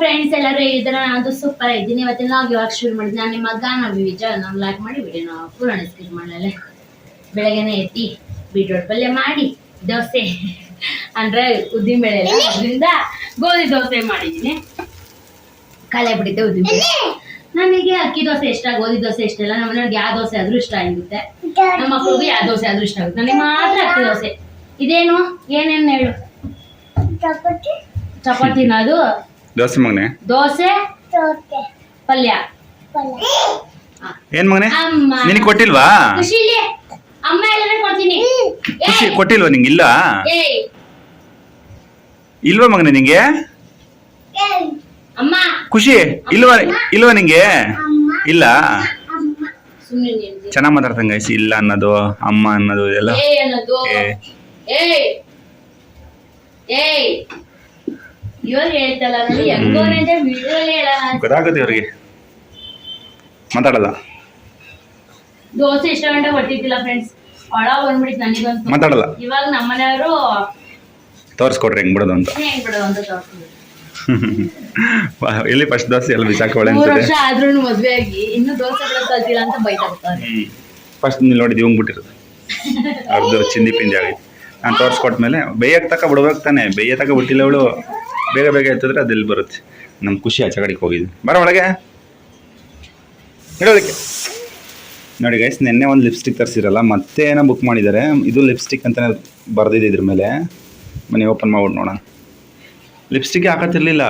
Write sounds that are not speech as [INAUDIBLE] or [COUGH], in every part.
Friends ಎಲ್ಲರೂ ಇದ್ರೆ ನಾನು ಸೂಪರ್ ಇದ್ದೀನಿ. ಇವತ್ತಿನ ಲಾಗ್ ಇವಾಗ ಶುರು ಮಾಡಿದ್ವಿ ನಾನು ನಿಮ್ಮ ಮಗ ನಾವು ವಿಜ ನಾವು ಲೈಕ್ ಮಾಡಿ ವಿಡಿಯೋನ ಪೂರ್ಣ ಸ್ಕಿಪ್ ಮಾಡಲೇ ಬೆಳಗ್ಗೆನೆ ಎತ್ತಿ ಬೀಟ್ರೋಟ್ ಪಲ್ಯ ಮಾಡಿ ದೋಸೆ. ಅಂದ್ರೆ ಉದ್ದಿನ ಬೇಳೆ ಅದರಿಂದ ಗೋಧಿ ದೋಸೆ ಮಾಡಿದ್ದೀನಿ. ಕಲೆ ಬಿಡುತ್ತೆ ಉದ್ದಿನ ಬೇಳೆ. ನಮಗೆ ಅಕ್ಕಿ ದೋಸೆ ಇಷ್ಟ ಗೋಧಿ ದೋಸೆ ಇಷ್ಟ ಇಲ್ಲ. ನಮ್ಮ ಮನೆಯವ್ರಿಗೆ ಯಾವ ದೋಸೆ ಆದ್ರೂ ಇಷ್ಟ ಆಗುತ್ತೆ ನಮ್ಮ ಮಕ್ಳಿಗೆ ಯಾವ ದೋಸೆ ಆದ್ರೂ ಇಷ್ಟ ಆಗುತ್ತೆ. ನನಗೆ ಮಾತ್ರ ಅಕ್ಕಿ ದೋಸೆ. ಇದೇನು? ಏನೇನು ಹೇಳು? ಚಪಾತಿನ ಅದು ದೋಸೆ ಮಗನೆ? ದೋಸೆ? ಪಲ್ಯ. ಏನ್ ಮಗನೆ? ಅಮ್ಮ. ನಿನಗೆ ಕೊಟ್ಟಿಲ್ವಾ? ಖುಷಿಲಿ. ಅಮ್ಮ ಎಲ್ಲರೂ ಕೊಡ್ತೀನಿ. ಖುಷಿ ಕೊಟ್ಟಿಲ್ವಾ ನಿಂಗೆ ಇಲ್ಲ ಇಲ್ವಾ ಮಗನೆ ನಿಂಗೆ? ಅಮ್ಮ. ಖುಷಿ. ಇಲ್ವಾ ಇಲ್ವಾ ನಿಂಗೆ? ಇಲ್ಲ. ಚೆನ್ನಾಗ್ ಮಾತಾಡ್ತಂಗ ಐಸಿ ಇಲ್ಲ ಅನ್ನೋದು ಅಮ್ಮ ಅನ್ನೋದು ಅನ್ನೋದು. ಏ. ಇವಾಗ ಹೇಳ್ತಲ್ಲ ನೋಡಿ ಹೆಂಗೋನೆ ಅಂತ ವಿಡಿಯೋಲಿ ಹೇಳೋಣ ಗೊತ್ತಾಗುತ್ತೆ ಇವ್ರಿಗೆ. ಮಾತಾಡಲ್ಲ? ದೋಸೆ ಇಷ್ಟ ಗಂಟೆ ಹೊಟ್ಟಿದ್ದಿಲ್ಲ ಫ್ರೆಂಡ್ಸ್ ಒಳ ಬಂದ್ಬಿಡಿತ್ತು ನನಗಂತೂ. ಮಾತಾಡಲ್ಲ? ಇವಾಗ ನಮ್ಮನೆಯವರು ತೋರಿಸ್ಕೊಡ್ರಿ ಹೆಂಗ್ ಬಿಡೋದು ಅಂತ. ಹೆಂಗ್ ಬಿಡೋದು ಅಂತ ತೋರಿಸ್ತಾರೆ ವಾ, ಎಲ್ಲಿ ಫಸ್ಟ್ ದೋಸೆ ಎಲ್ಲ ಬಿಸಾಕಿ ಒಳ್ಳೆ ಮೂರು ವರ್ಷ ಆದ್ರೂ ಮದ್ವೆ ಆಗಿ ಇನ್ನು ದೋಸೆ ಬಿಡೋದ್ ಕಲ್ತಿಲ್ಲ ಅಂತ ಬೈತಾ ಫಸ್ಟ್ ನೀವು ನೋಡಿ ಇವಂಗ್ ಬಿಟ್ಟಿರೋದು. ಅದು ಚಿಂದಿ ಪಿಂದಿ ಆಗಿ ನಾನು ತೋರಿಸ್ಕೊಟ್ಮೇಲೆ ಬೇಯಕ್ಕೆ ತಕ ಬಿಡ್ಬೇಕು ತಾನೆ. ಬೇಯ ತಕ ಬಿಟ್ಟಿಲ್ಲ ಅವಳು. ಬೇಗ ಬೇಗ ಎತ್ತಿದ್ರೆ ಅದೆಲ್ಲಿ ಬರುತ್ತೆ. ನಮ್ಮ ಖುಷಿ ಆಚೆ ಕಡೆಗೆ ಹೋಗಿದ್ವಿ ಬರೋ ಒಳಗೆ. ಹೇಳೋದಕ್ಕೆ ನೋಡಿ ಗೈಸ್ ನಿನ್ನೆ ಒಂದು ಲಿಪ್ಸ್ಟಿಕ್ ತರಿಸಿರಲ್ಲ ಮತ್ತೆ ಏನೋ ಬುಕ್ ಮಾಡಿದ್ದಾರೆ. ಇದು ಲಿಪ್ಸ್ಟಿಕ್ ಅಂತ ಬರ್ದಿದೆ ಇದ್ರ ಮೇಲೆ. ಮನೆ ಓಪನ್ ಮಾಡ್ಬಿಟ್ಟು ನೋಡೋಣ. ಲಿಪ್ಸ್ಟಿಕ್ ಹಾಕತ್ತಿರ್ಲಿಲ್ಲ.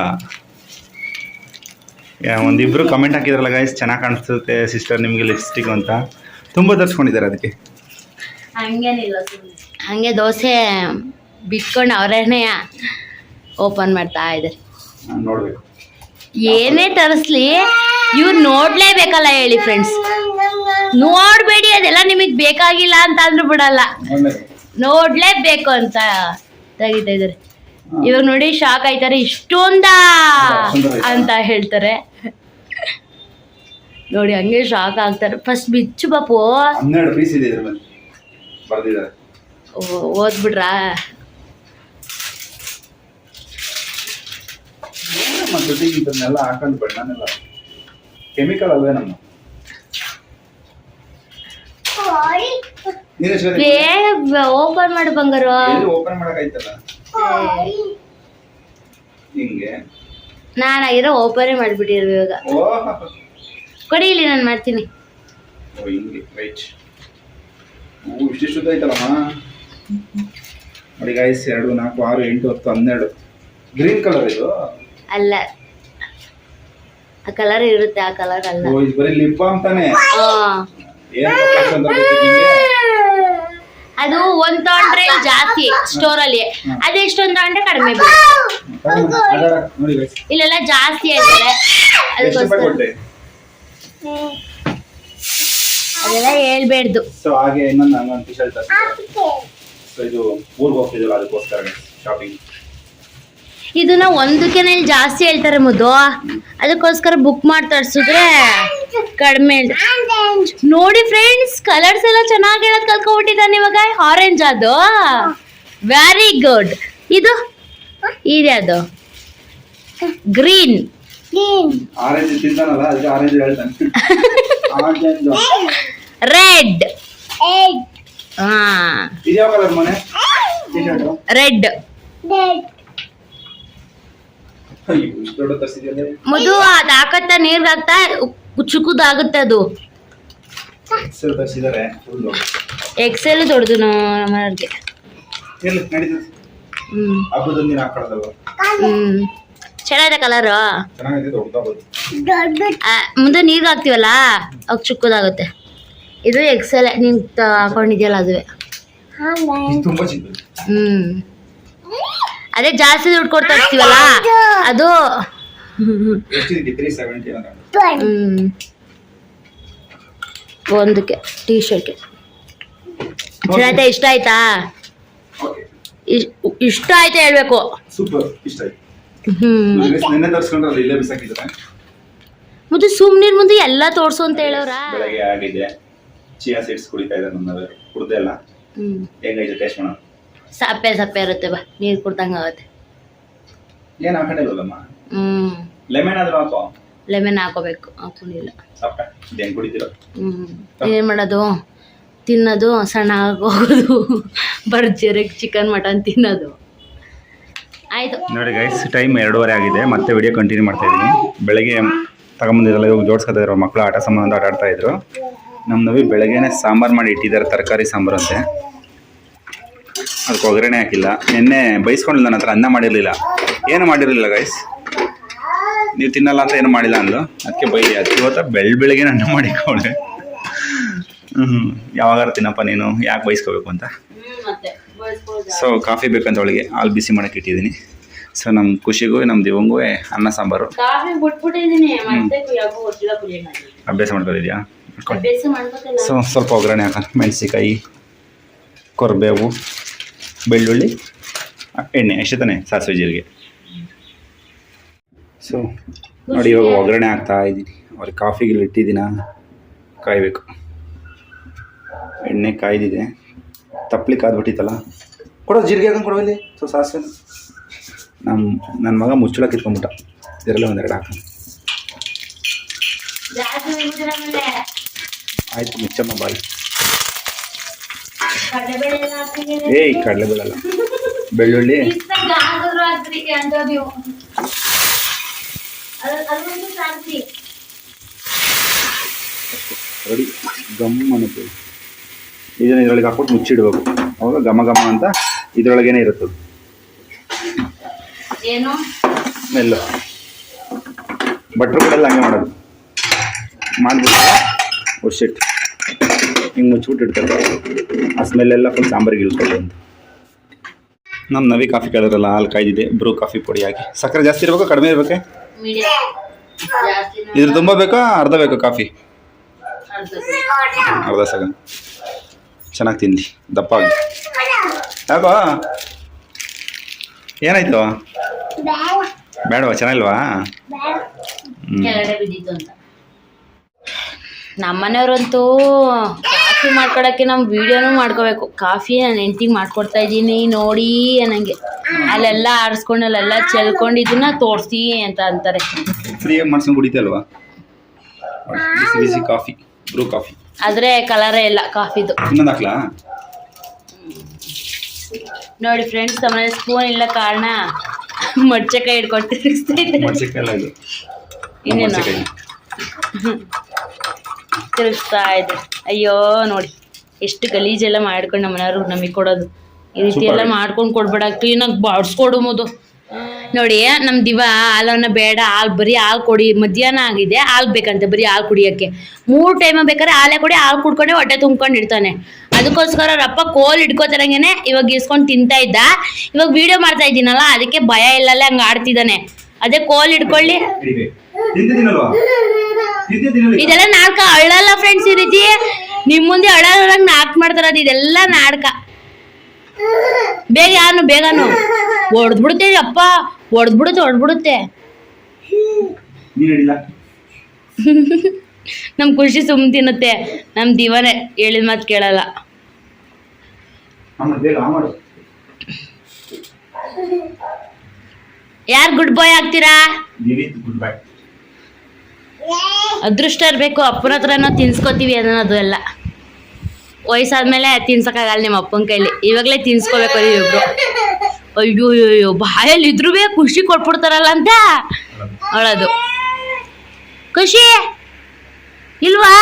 ಯಾ, ಒಂದಿಬ್ರು ಕಮೆಂಟ್ ಹಾಕಿದ್ರಲ್ಲ ಗೈಸ್ ಚೆನ್ನಾಗಿ ಕಾಣಿಸುತ್ತೆ ಸಿಸ್ಟರ್ ನಿಮಗೆ ಲಿಪ್ಸ್ಟಿಕ್ ಅಂತ. ತುಂಬ ತರಿಸ್ಕೊಂಡಿದ್ದಾರೆ ಅದಕ್ಕೆ. ಹಂಗೇನಿಲ್ಲ ಹಂಗೆ ದೋಸೆ ಬಿಟ್ಕೊಂಡು ಅವರೇನೆ ಓಪನ್ ಮಾಡ್ತಾ ಇದ್ದಾರೆ. ಏನೇ ತರಿಸ್ಲಿ ಇವ್ರು ನೋಡ್ಲೇಬೇಕಲ್ಲ ಹೇಳಿ ಫ್ರೆಂಡ್ಸ್ ನೋಡ್ಬೇಡಿ ಅದೆಲ್ಲ ನಿಮಗೆ ಬೇಕಾಗಿಲ್ಲ ಅಂತ ಅಂದ್ರೂ ಬಿಡಲ್ಲ. ನೋಡ್ಲೇಬೇಕು ಅಂತ ತೆಗಿತಾ ಇದ್ದಾರೆ. ಇವಾಗ ನೋಡಿ ಶಾಕ್ ಆಯ್ತಾರೆ. ಇಷ್ಟೊಂದ ಅಂತ ಹೇಳ್ತಾರೆ. ನೋಡಿ ಹಂಗೆ ಶಾಕ್ ಆಗ್ತಾರೆ. ಫಸ್ಟ್ ಬಿಚ್ಚು ಬಾಪು. ಹನ್ನೆರಡು ಪೀಸ್ ಇದೆ ಇದ್ರ ಮೇಲೆ ಬರ್ದಿದ್ದಾರೆ ಓ- ಓದ್ಬಿಡ್ರಾ ನಮ್ಮ ಜೊತೆಗೆ ಇದನ್ನೆಲ್ಲ ಹಾಕೊಂಡು ಬಣ್ಣನೆಲ್ಲ ಕೆಮಿಕಲ್ ಅಲ್ವೇ ನಮ್ಮ. ಬೇಗ ಓಪನ್ ಮಾಡಿ ಬಂಗಾರು. ಓಪನ್ ಮಾಡಕ್ಕಾಯ್ತಲ್ಲ? ಹಿಂಗೆ. ನಾನಾಗಿರೋ ಓಪನೇ ಮಾಡಿಬಿಟ್ಟಿರು ಇವಾಗ. ಕೊಡಿ ಇಲ್ಲಿ ನಾನು ಮಾಡ್ತೀನಿ. ಓ ಹಿಂಗೆ. ರೈಟ್ ಓ ಇಷ್ಟಿಷ್ಟು ಉದ್ದ ಐತಲ್ಲಮ್ಮ ನೋಡಿ ಗಾಯ್ಸ್ ಎರಡು ನಾಲ್ಕು ಆರು ಎಂಟು ಹತ್ತು ಹನ್ನೆರಡು. ಗ್ರೀನ್ ಕಲರ್ ಇದು. ಅಲ್ಲ. ಆ ಕಲರ್ ಇರುತ್ತೆ ಆ ಕಲರ್ ಅಲ್ಲ. ಓ ಇದು ಬರೀ ಲಿಪ್? ಅದು ಒಂದ್ ತಗೊಂಡ್ರೆ ಜಾಸ್ತಿ ಸ್ಟೋರ್ ಅಲ್ಲಿ. ಅದೇ ಎಷ್ಟೊಂದ್ ತಗೊಂಡ್ರೆ ಕಡಿಮೆ. ಇಲ್ಲೆಲ್ಲ ಜಾಸ್ತಿ ಆಗಿದೆ. ಅದಕ್ಕೋಸ್ಕರ. ಅದೆಲ್ಲ ಹೇಳ್ಬೇಡ್ದು. ಸೊ ಹಾಗೆ ಇನ್ನೊಂದು ನಂಗೊಂದು ಟಿ ಶರ್ಟ್ ಸೊ ಇದು ಊರ್ಗೆ ಹೋಗ್ತಿದ್ವಲ್ಲ ಅದಕ್ಕೋಸ್ಕರ ಶಾಪಿಂಗ್ ಇದನ್ನ ಒಂದಕ್ಕೆ ಇಲ್ಲಿ ಜಾಸ್ತಿ ಹೇಳ್ತಾರೆ ಮುದ್ದು. ಅದಕ್ಕೋಸ್ಕರ ಬುಕ್ ಮಾಡಿ ತರ್ಸಿದ್ರೆ ಕಡಿಮೆ. ನೋಡಿ ಫ್ರೆಂಡ್ಸ್ ಕಲರ್ಸ್ ಎಲ್ಲ ಚೆನ್ನಾಗಿ ಹೇಳೋದು ಕಲ್ಕೊಬಿಟ್ಟಿದ್ದಾನೆ ಇವಾಗ ಆರೆಂಜ್ ಅದು. ವೆರಿ ಗುಡ್ ಇದು? ಇದ್ಯಾದು ಅದು ಗ್ರೀನ್ ಆರೆಂಜ್ ತಿಂತಾನಲ್ಲ ಆರೆಂಜ್ ಹೇಳ್ತಾನೆ. ಆರೆಂಜ್ ರೆಡ್ ರೆಡ್ ಮುದು ಅದ್ ಹಾಕತ್ತ ನೀರ್ಗ್ ಹಾಕ್ತಾ ಚುಕ್ಕುದಾಗುತ್ತೆ ಅದು. ಎಕ್ಸೆಲ್ ದೊಡ್ಡದು ನೀನು ಹ್ಮ್. ಚೆನ್ನಾಗಿದೆ ಕಲರು ಮುಂದೆ ನೀರ್ಗೆ ಹಾಕ್ತಿವಲ್ಲ ಅವಾಗ ಚುಕ್ಕದಾಗುತ್ತೆ ಇದು ಎಕ್ಸೆಲ್ ನಿಂತ ತ- ಹಾಕೊಂಡಿದ್ಯಲ್ಲ ಅದುವೆ. ಇದು ತುಂಬಾ ಚಿಕ್ಕದು ಹ್ಮ್. ಅದೇ ಜಾಸ್ತಿ ದುಡ್ಡು ಕೊಡ್ತಾ ಇರ್ತೀವಲ್ಲ ಅದು. ಒಂದಕ್ಕೆ ಟೀ ಶರ್ಟ್ಗೆ ಚೆನ್ನಾಯ್ತಾ ಇಷ್ಟ ಆಯ್ತಾ? ಇಷ್ಟ ಆಯ್ತಾ ಹೇಳ್ಬೇಕು. ಸೂಪರ್ ಇಷ್ಟ ಆಯ್ತು. ನಿನ್ನೆ ತರಿಸ್ಕೊಂಡ್ರಲ್ಲ ಇಲ್ಲೇ ಬಿಸಾಕಿದ್ದಾರೆ ಮತ್ತೆ ಸುಮ್ನಿರ್ ಮುಂದೆ ಎಲ್ಲ ತೋರ್ಸು ಅಂತ ಹೇಳೋರಾ ಚಿಯಾ ಸೀಡ್ಸ್ ಕುಡಿತಾ ಇದ್ದಾರೆ ನನ್ನ ಕುಡ್ದೆ ಇಲ್ಲ ಹ್ಮ್. ಹೆಂಗೈತೆ ಟೇಸ್ಟ್ ಮಾಡೋಣ? ಸಪ್ಪೆ ಸಪ್ಪೆ ಇರುತ್ತೆ ಬಾ ನೀರು ಕುಡ್ದಂಗೆ ಆಗುತ್ತೆ. ಏನು ಲೆಮನ್ ಆದ್ರೂ ಹಾಕೋ? ಲೆಮನ್ ಹಾಕೋಬೇಕು ಹಾಕೊಂಡಿಲ್ಲ. ಕುಡಿತೀರ? ಹ್ಞೂ ಏನು ಮಾಡೋದು? ತಿನ್ನೋದು ಸಣ್ಣ ಹೋಗೋದು. ಬರ್ಜರಿ ಚಿಕನ್ ಮಟನ್ ತಿನ್ನೋದು. ಆಯಿತು. ನೋಡಿ ಗೈಸ್ ಟೈಮ್ ಎರಡೂವರೆ ಆಗಿದೆ. ಮತ್ತೆ ವಿಡಿಯೋ ಕಂಟಿನ್ಯೂ ಮಾಡ್ತಾ ಇದ್ದೀನಿ ಬೆಳಗ್ಗೆ ತಗೊಂಬಂದಿರಲ್ಲ ಇವಾಗ ಜೋಡ್ಸ್ಕೊತಾ ಇದ್ರು ಮಕ್ಕಳು ಆಟ ಸಂಬಂಧ ಆಟ ಆಡ್ತಾ ಇದ್ರು. ನಮ್ಮ ನವಿ ಬೆಳಗ್ಗೆನೆ ಸಾಂಬಾರು ಮಾಡಿ ಇಟ್ಟಿದ್ದಾರೆ ತರಕಾರಿ ಸಾಂಬಾರು ಅಂತೆ. ಅದಕ್ಕೆ ಒಗ್ಗರಣೆ ಹಾಕಿಲ್ಲ. ನಿನ್ನೆ ಬೈಸ್ಕೊಂಡಿಲ್ಲ ನನ್ನ ಹತ್ರ ಅನ್ನ ಮಾಡಿರಲಿಲ್ಲ. ಏನು ಮಾಡಿರಲಿಲ್ಲ ಗೈಸ್ ನೀವು ತಿನ್ನಲ್ಲ ಅಂತ ಏನು ಮಾಡಿಲ್ಲ ಅಂದು ಅದಕ್ಕೆ ಬೈ ಅದಕ್ಕೆ ಇವತ್ತು ಬೆಳ್ ಬೆಳಗ್ಗೆ ಅನ್ನ ಮಾಡಿಕೊಂಡೆ ಹ್ಞೂ ಯಾವಾಗಾರ ತಿನ್ನಪ್ಪ ನೀನು ಯಾಕೆ ಬೈಸ್ಕೋಬೇಕು ಅಂತ? ಸೊ ಕಾಫಿ ಬೇಕಂತ ಅವಳಿಗೆ ಹಾಲು ಬಿಸಿ ಮಾಡಕ್ಕೆ ಇಟ್ಟಿದ್ದೀನಿ. ಸೊ ನಮ್ಮ ಖುಷಿಗೂ ನಮ್ಮ ದಿವಂಗೂ ಅನ್ನ ಸಾಂಬಾರು. ಅಭ್ಯಾಸ ಮಾಡ್ಕೊಂಡಿದ್ಯಾ? ಸೊ ಸ್ವಲ್ಪ ಒಗ್ಗರಣೆ ಹಾಕ ಮೆಣಸಿಕಾಯಿ ಕೊರಬೇವು. ಬೆಳ್ಳುಳ್ಳಿ ಎಣ್ಣೆ ಅಷ್ಟೇ ತಾನೆ ಸಾಸಿವೆ ಜೀರಿಗೆ. ಸೊ ನೋಡಿ ಇವಾಗ ಒಗ್ಗರಣೆ ಹಾಕ್ತಾ ಇದ್ದೀನಿ. ಅವ್ರಿಗೆ ಕಾಫಿಗೆ ಇಟ್ಟಿದ್ದೀನ ಕಾಯಬೇಕು. ಎಣ್ಣೆ ಕಾಯ್ದಿದೆ. ತಪ್ಪಲಿ ಕಾದ್ಬಿಟ್ಟಿತ್ತಲ್ಲ? ಕೊಡೋ ಜೀರಿಗೆ ಹಾಕೊಂಡು ಕೊಡೋ ಇಲ್ಲಿ ಸೊ ಸಾಸಿವೆ ನಮ್ಮ ನನ್ನ ಮಗ ಮುಚ್ಚಳ ಕಿತ್ಕೊಂಡ್ಬಿಟ್ಟ ಇದರಲ್ಲೇ ಒಂದೆರಡು ಹಾಕ ಆಯಿತು ಮುಚ್ಚಮ್ಮ ಬಾಯಿ. ಏಯ್ ಕಡಲೆ ಬೀಳಲ್ಲ ಬೆಳ್ಳುಳ್ಳಿ. ರೆಡಿ ಗಮ್ ಅನ್ನುತ್ತೆ. ಇದನ್ನ ಇದರೊಳಗೆ ಹಾಕ್ಬಿಟ್ಟು ಮುಚ್ಚಿಡ್ಬೇಕು ಅವಾಗ ಘಮ ಘಮ ಅಂತ ಇದರೊಳಗೇನೆ ಇರುತ್ತೆ ಏನು? ಸ್ಮೆಲ್ಲು. ಭಟ್ರು ಕೂಡ ಹಂಗೆ ಮಾಡೋದು. ಮಾಡಿಬಿಟ್ಟು ಒರ್ಸಿಟ್ಟು ಹಿಂಗೆ ಮುಚ್ಚಿಬಿಟ್ಟು ಇಡ್ತಾರೆ. ಆ ಸ್ಮೆಲ್ಲೆಲ್ಲ ಫುಲ್ ಸಾಂಬಾರಿಗೆ ಇಳ್ಕೊಳ್ಳಿ ಅಂತ. ನಮ್ಮ ನವಿ ಕಾಫಿ ಕೇಳಿದ್ರಲ್ಲ, ಹಾಲು ಕಾಯ್ದಿದೆ, ಬ್ರೂ ಕಾಫಿ ಪುಡಿ ಹಾಕಿ. ಸಕ್ಕರೆ ಜಾಸ್ತಿ ಇರಬೇಕು, ಕಡಿಮೆ ಇರಬೇಕೆ? ಇದ್ರ ತುಂಬ ಬೇಕಾ, ಅರ್ಧ ಬೇಕಾ ಕಾಫಿ? ಅರ್ಧ ಸಗ ಚೆನ್ನಾಗಿ ತಿನ್ಲಿ, ದಪ್ಪ ಆಗಿ ಯಾಕೋ? ಏನಾಯ್ತು? ಬೇಡವಾ, ಚೆನ್ನಾಗಿಲ್ವಾ? ನಮ್ಮನೆಯವ್ರಂತೂ ಕಾಫಿ ಮಾಡ್ಕೊಳಕ್ಕೆ ನಮ್ಮ ವಿಡಿಯೋನು ಮಾಡ್ಕೋಬೇಕು. ಕಾಫಿ ನಾನು ಹೆಂಡ್ತಿಗೆ ಮಾಡ್ಕೊಡ್ತಾ ಇದ್ದೀನಿ ನೋಡಿ ಅನ್ನಂಗೆ. ಅಲ್ಲೆಲ್ಲ ಆಡಿಸ್ಕೊಂಡು ಅಲ್ಲೆಲ್ಲ ಚೆಲ್ಕೊಂಡು ಇದನ್ನ ತೋರಿಸಿ ಅಂತ ಅಂತಾರೆ. ಫ್ರೀಯಾಗಿ ಮಾಡ್ಸ್ಕೊಂಡು ಕುಡಿತಲ್ವಾ ಬಿಸಿ ಬಿಸಿ ಕಾಫಿ ಬ್ರೂ ಕಾಫಿ ಆದರೆ ಕಲರೇ ಇಲ್ಲ ಕಾಫಿದು. ಇನ್ನೊಂದು ಹಾಕ್ಲಾ? ನೋಡಿ ಫ್ರೆಂಡ್ಸ್ ನಮ್ಮನೆ ಸ್ಪೂನ್ ಇಲ್ಲ ಕಾರಣ. ಮಡ್ಚಕಾಯಿ ಹಿಡ್ಕೊಂಡು ಇನ್ನೇನು? ತಿರುಗಿಸ್ತಾ ಇದೆ ಅಯ್ಯೋ ನೋಡಿ. ಎಷ್ಟು ಗಲೀಜೆಲ್ಲ ಮಾಡ್ಕೊಂಡು ನಮ್ಮ ಮನೆಯವರು ನಮಗೆ ಕೊಡೋದು. ಈ ರೀತಿ ಎಲ್ಲ. ಮಾಡ್ಕೊಂಡು ಕೊಡ್ಬೇಡ ಕ್ಲೀನಾಗಿ ಬಾಡ್ಸ್ಕೊಡು ಮೊದು ನೋಡಿ ನಮ್ಮ ದಿವ ಹಾಲನ್ನು ಬೇಡ ಹಾಲು ಬರೀ ಹಾಲು ಕೊಡಿ ಮಧ್ಯಾಹ್ನ ಆಗಿದೆ ಹಾಲು ಬೇಕಂತೆ ಬರೀ ಹಾಲು ಕುಡಿಯೋಕ್ಕೆ. ಮೂರು ಟೈಮ್ ಬೇಕಾದ್ರೆ ಹಾಲೇ ಕೊಡಿ ಹಾಲು ಕುಡ್ಕೊಂಡೆ ಹೊಟ್ಟೆ ತುಂಬ್ಕೊಂಡು ಇಡ್ತಾನೆ. ಅದಕ್ಕೋಸ್ಕರ ಅವ್ರ ಅಪ್ಪ ಕೋಲ್ ಹಿಡ್ಕೋತಾರಂಗೆನೆ ಇವಾಗ ಇಸ್ಕೊಂಡು ತಿಂತಾ ಇದ್ದ. ಇವಾಗ ವಿಡಿಯೋ ಮಾಡ್ತಾ ಇದ್ದೀನಲ್ಲ ಅದಕ್ಕೆ ಭಯ ಇಲ್ಲಲ್ಲೇ ಹಂಗೆ ಆಡ್ತಿದ್ದಾನೆ. ಅದೇ ಕೋಲ್ ಹಿಡ್ಕೊಳ್ಳಿ. ಇದೆಲ್ಲ ನಾಟಕ ಅಳ್ಳಲ್ಲ ಫ್ರೆಂಡ್ಸ್ ಈ ರೀತಿ. ನಿಮ್ ಮುಂದೆ ಅಳಲ್ಲ ನಾಟಕ ಮಾಡ್ತಾರದು ಇದೆಲ್ಲ ನಾಟಕ ಬೇಗ ಯಾನು ಬೇಗನು ಹೊಡೆದ್ಬಿಡುತ್ತೆ ಅಪ್ಪ ಹೊಡೆದ್ಬಿಡುತ್ತೆ ಹೊಡೆದ್ಬಿಡುತ್ತೆ ಬಿಡುತ್ತೆ ಹೊಡೆದ್ಬಿಡುತ್ತೆ [LAUGHS] ನಮ್ ಖುಷಿ ಸುಮ್ ತಿನ್ನುತ್ತೆ ನಮ್ ದಿವಾನೆ ಹೇಳಿದ ಮಾತು ಕೇಳಲ್ಲ. ಯಾರು ಗುಡ್ ಬಾಯ್ ಆಗ್ತೀರಾ? ಗುಡ್ ಬೈ ಅದೃಷ್ಟ ಇರಬೇಕು, ಅಪ್ಪನ ಹತ್ರನೂ ತಿನ್ಸ್ಕೊತೀವಿ ಅನ್ನೋದು ಎಲ್ಲ. ವಯಸ್ಸಾದ್ಮೇಲೆ ತಿನ್ಸಕ್ಕಾಗಲ್ಲ ನಿಮ್ಮ ಅಪ್ಪನ ಕೈಲಿ. ಇವಾಗಲೇ ತಿನ್ಸ್ಕೋಬೇಕು ಇವ್ರು. ಅಯ್ಯೋ ಅಯ್ಯೋ ಬಾಯಲ್ಲಿ ಇದ್ರೂ ಖುಷಿ ಕೊಟ್ಬಿಡ್ತಾರಲ್ಲ ಅಂತ? ಅಳೋದು. ಖುಷಿ? ಇಲ್ವಾ?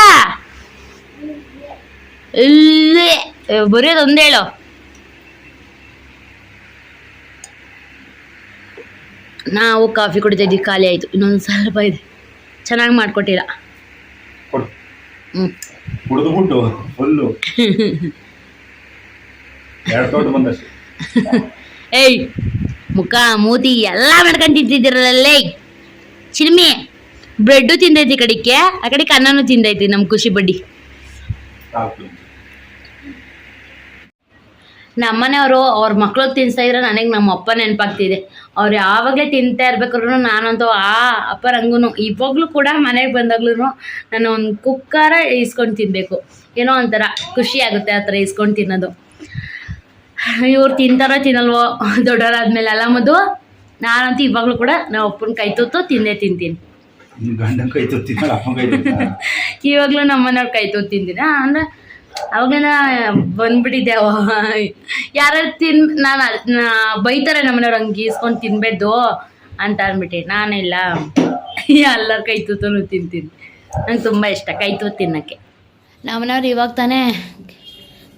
ಇಲ್ಲೇ. ಬರೆಯೋದು ಒಂದೇ ಹೇಳು. ನಾವು ಕಾಫಿ ಕುಡಿತಾ ಇದ್ದೀವಿ, ಖಾಲಿ ಆಯಿತು. ಇನ್ನೊಂದು ಸ್ವಲ್ಪ ಇದೆ. ಚೆನ್ನಾಗಿ ಮಾಡಿಕೊಟ್ಟಿಲ್ಲ ಕೊಡು. ಫುಲ್ಲು [LAUGHS] ಏಯ್ ಮುಖ ಮೂತಿ ಎಲ್ಲ ಮಾಡ್ಕೊಂಡು ತಿಂತಿದ್ದೀರಲ್ಲೇ ಚಿಲ್ಮಿ ಬ್ರೆಡ್ಡು ತಿಂದೈತಿ ಕಡೆಗೆ ಆ ಕಡೆಗೆ ಅನ್ನನೂ ತಿಂದೈತಿ ನಮ್ಮ ಖುಷಿ ಬಡ್ಡಿ ನಮ್ಮನೆಯವರು ಅವ್ರ ಮಕ್ಕಳು ತಿನ್ಸ್ತಾ ಇದ್ರೆ ನನಗೆ ನಮ್ಮ ಅಪ್ಪ ನೆನಪಾಗ್ತಿದೆ. ಅವ್ರು ಯಾವಾಗಲೇ ತಿಂತಾ ಇರ್ಬೇಕಾದ್ರೂ ನಾನಂತೂ ಆ ಅಪ್ಪ ರಂಗೂ ಇವಾಗಲೂ ಕೂಡ ಮನೆಗೆ ಬಂದಾಗ್ಲೂ ನಾನು ಒಂದು ಕುಕ್ಕರ ಇಸ್ಕೊಂಡು ತಿನ್ನಬೇಕು ಏನೋ ಒಂಥರ ಖುಷಿ ಆಗುತ್ತೆ ಆ ಥರ ಇಸ್ಕೊಂಡು ತಿನ್ನೋದು. ಇವ್ರು ತಿಂತಾರೋ ತಿನ್ನಲ್ವೋ [LAUGHS] ದೊಡ್ಡವರಾದ್ಮೇಲೆ ಎಲ್ಲ ಮದು ನಾನಂತೂ ಇವಾಗಲೂ ಕೂಡ ನಾವು ಅಪ್ಪನ ಕೈ ತುತ್ತು ತಿಂದೇ ತಿಂತೀನಿ. ಇವಾಗಲೂ ನಮ್ಮ ಮನೆಯವ್ರ ಕೈ ತುತ್ತು ತಿಂತೀನಿ ಅಂದರೆ ಅವಾಗೇನ ಬಂದ್ಬಿಟ್ಟಿದ್ದೆ. ಯಾರು ತಿನ್, ನಾನು ಬೈತಾರೆ ನಮ್ಮನೆಯವ್ರು ಹಂಗೆ ಗೀಸ್ಕೊಂಡು ತಿನ್ಬೇದು ಅಂತ ಅಂದ್ಬಿಟ್ಟು. ನಾನಿಲ್ಲ ಎಲ್ಲರ [LAUGHS] ಕೈ ತೂತು ತಿಂತೀನಿ. ನಂಗೆ ತುಂಬ ಇಷ್ಟ ಕೈ ತೂತು ತಿನ್ನೋಕ್ಕೆ. ನಮ್ಮನೆಯವ್ರು ಇವಾಗ ತಾನೇ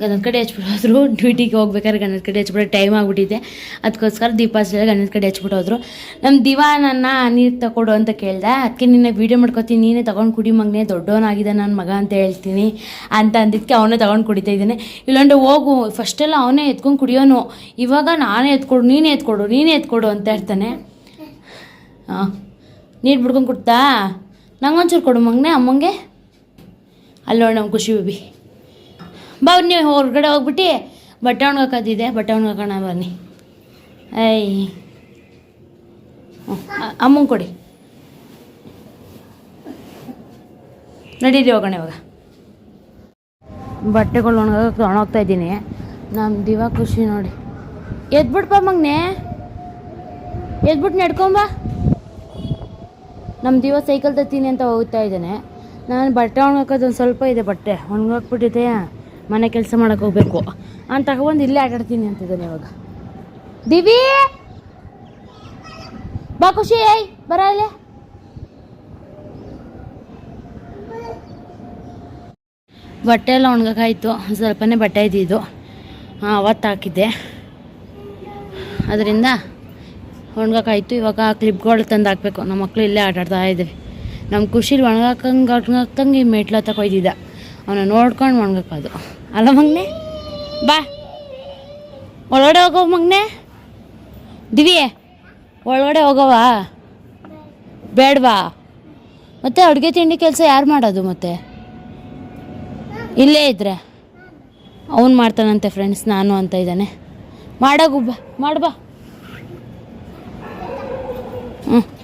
ಗಂಧದ ಕಡೆ ಹಚ್ಬಿಟ್ಟೋದ್ರು ಡ್ಯೂಟಿಗೆ ಹೋಗ್ಬೇಕಾದ್ರೆ ಗಂಧದ ಕಡೆ ಹಚ್ಬಿಡೋ ಟೈಮ್ ಆಗಿಬಿಟ್ಟಿದೆ. ಅದಕ್ಕೋಸ್ಕರ ದೀಪ ಹಚ್ಚಲಿಲ್ಲ ಗಂಧದ ಕಡೆ ಹಚ್ಬಿಟ್ಟೋದ್ರು ನಮ್ಮ ದಿವಾ ನನ್ನ ನೀರು ತಗೊಡು ಅಂತ ಕೇಳಿದೆ. ಅದಕ್ಕೆ ನಿನ್ನೆ ವೀಡಿಯೋ ಮಾಡ್ಕೊತೀನಿ, ನೀನೇ ತೊಗೊಂಡು ಕುಡಿ ಮಗನೇ ದೊಡ್ಡವನಾಗಿದೆ ನನ್ನ ಮಗ ಅಂತ ಹೇಳ್ತೀನಿ ಅಂತ ಅಂದಿದ್ದಕ್ಕೆ ಅವನೇ ತೊಗೊಂಡು ಕುಡಿತಾ ಇದ್ದಾನೆ. ಇಲ್ಲಾಂದ್ರೆ ಹೋಗು ಫಸ್ಟೆಲ್ಲ ಅವನೇ ಎತ್ಕೊಂಡು ಕುಡಿಯೋನು. ಇವಾಗ ನಾನೇ ಎತ್ಕೊಡು, ನೀನೇ ಎತ್ಕೊಡು ನೀನೇ ಎತ್ಕೊಡು ಅಂತ ಹೇಳ್ತಾನೆ. ಹಾಂ ನೀರು ಬಿಡ್ಕೊಂಡು ಕೊಡ್ತಾ? ನಂಗೊಂಚೂರು ಕೊಡು ಮಗನೇ, ಅಮ್ಮಂಗೆ. ಅಲ್ಲೋಣ ನಮ್ಮ ಖುಷಿ ಬೇಬಿ ಬಾ ನೀವು ಹೊರಗಡೆ ಹೋಗ್ಬಿಟ್ಟು ಬಟ್ಟೆ ಒಣಗಾಕೋದಿದೆ ಬಟ್ಟೆ ಒಣಗಾಕೋಣ ಬನ್ನಿ. ಐ ಅಮ್ಮಂಗೆ ಕೊಡಿ. ನಡೀರಿ ಹೋಗೋಣ ಇವಾಗ. ಬಟ್ಟೆಗಳು ಒಣಗಾಕ ಒಣಗ್ತಾ ಇದ್ದೀನಿ. ನಮ್ಮ ದಿವ ಖುಷಿ ನೋಡಿ. ಎದ್ಬಿಡ್ಪ ಮಗ್ನೆ. ಎದ್ಬಿಟ್ಟು ನಡ್ಕೊಂಬ ನಮ್ಮ ದಿವ ಸೈಕಲ್ ತತ್ತೀನಿ ಅಂತ ಹೋಗ್ತಾ ಇದ್ದಾನೆ. ನಾನು ಬಟ್ಟೆ ಒಣಗಾಕೋದು ಒಂದು ಸ್ವಲ್ಪ ಇದೆ ಬಟ್ಟೆ. ಒಣಗಾಕ್ಬಿಟ್ಟಿದೆ ಮನೆ ಕೆಲಸ ಮಾಡಕ್ಕೆ ಹೋಗ್ಬೇಕು. ಅಂತ ತಗೊಬಂದು ಇಲ್ಲೇ ಆಟಾಡ್ತೀನಿ ಅಂತಿದ್ದಾನೆ ಇವಾಗ. ದಿವಿ! ಬಾ ಖುಷಿ, ಏಯ್, ಬರ ಇಲ್ಲೇ. ಬಟ್ಟೆ ಎಲ್ಲ ಒಣಗಾಯ್ತು ಸ್ವಲ್ಪನೇ ಬಟ್ಟೆ ಇದ್ದಿದ್ದು ಹಾಂ, ಅವತ್ತು ಹಾಕಿದ್ದೆ. ಅದರಿಂದ ಒಣಗಾಕಾಯ್ತು. ಇವಾಗ ಕ್ಲಿಪ್ಗಳು ತಂದು ಹಾಕ್ಬೇಕು. ನಮ್ಮ ಮಕ್ಕಳು ಇಲ್ಲೇ ಆಟಾಡ್ತಾ ಇದ್ದೀವಿ. ನಮ್ಮ ಖುಷಿಲಿ ಒಣಗಾಕಂಗೆ ಒಣಗಾಕಂಗೆ ಮೆಟ್ಲ ಕೊಯ್ದಿದ್ದ. ಅವನ ನೋಡ್ಕೊಂಡು ಮಾಡ್ಬೇಕು ಅದು. ಅಲ್ಲ ಮಗ್ನೆ? ಬಾ. ಒಳಗಡೆ ಹೋಗೋ ಮಗ್ನೆ. ದಿವಿಯೇ, ಒಳಗಡೆ ಹೋಗವಾ ಬೇಡವಾ? ಮತ್ತು ಅಡುಗೆ ತಿಂಡಿ ಕೆಲಸ ಯಾರು ಮಾಡೋದು ಮತ್ತೆ? ಇಲ್ಲೇ ಇದ್ರೆ. ಅವನು ಮಾಡ್ತಾನಂತೆ ಫ್ರೆಂಡ್ಸ್ ನಾನು ಅಂತ ಇದ್ದಾನೆ. ಮಾಡಾಗುಬ್ಬ ಮಾಡ್ಬಾ ಹ್ಞೂ